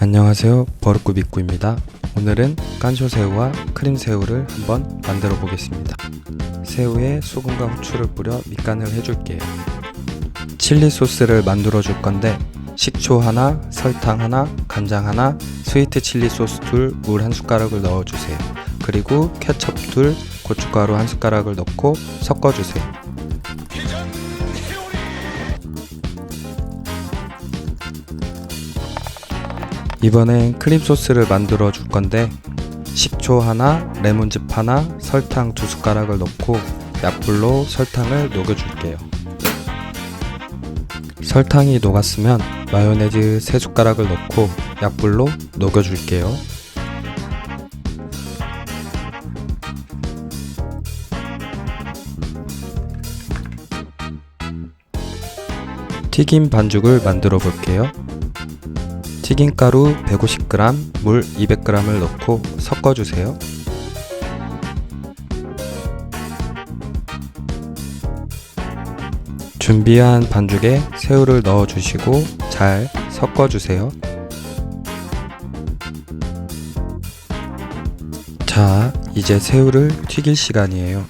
안녕하세요. 버릇구 빅구입니다. 오늘은 깐쇼새우와 크림새우를 한번 만들어 보겠습니다. 새우에 소금과 후추를 뿌려 밑간을 해줄게요. 칠리 소스를 만들어 줄 건데 식초 하나, 설탕 하나, 간장 하나, 스위트 칠리 소스 둘, 물 한 숟가락을 넣어 주세요. 그리고 케첩 둘, 고춧가루 한 숟가락을 넣고 섞어 주세요 이번엔 크림 소스를 만들어 줄 건데 식초 하나, 레몬즙 하나, 설탕 두 숟가락을 넣고 약불로 설탕을 녹여 줄게요. 설탕이 녹았으면 마요네즈 세 숟가락을 넣고 약불로 녹여 줄게요. 튀김 반죽을 만들어 볼게요. 튀김가루 150g, 물 200g을 넣고 섞어주세요. 준비한 반죽에 새우를 넣어주시고 잘 섞어주세요. 자, 이제 새우를 튀길 시간이에요.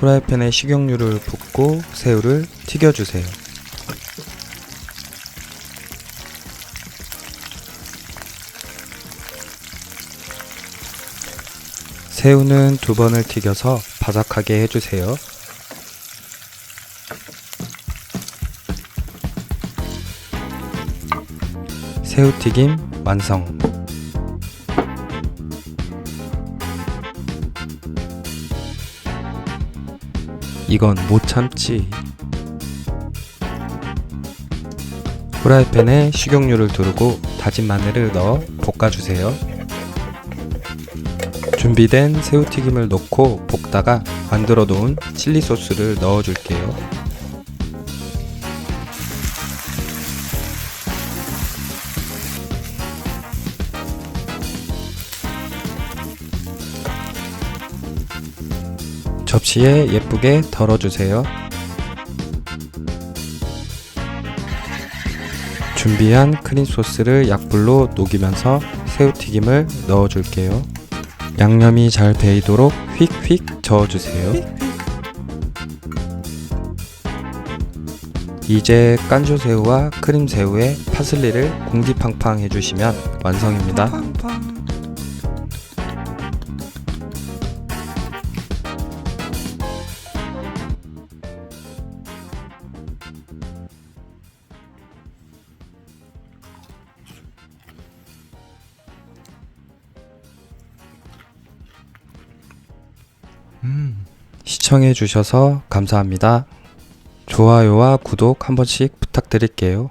후라이팬에 식용유를 붓고 새우를 튀겨주세요. 새우는 두 번을 튀겨서 바삭하게 해주세요. 새우튀김 완성. 이건 못 참지. 후라이팬에 식용유를 두르고 다진 마늘을 넣어 볶아주세요. 준비된 새우튀김을 넣고 볶다가 만들어 놓은 칠리 소스를 넣어 줄게요. 접시에 예쁘게 덜어주세요. 준비한 크림 소스를 약불로 녹이면서 새우튀김을 넣어줄게요. 양념이 잘 배이도록 휙휙 저어주세요. 이제 깐조새우와 크림새우에 파슬리를 공기팡팡 해주시면 완성입니다. 시청해 주셔서 감사합니다. 좋아요와 구독 한 번씩 부탁드릴게요.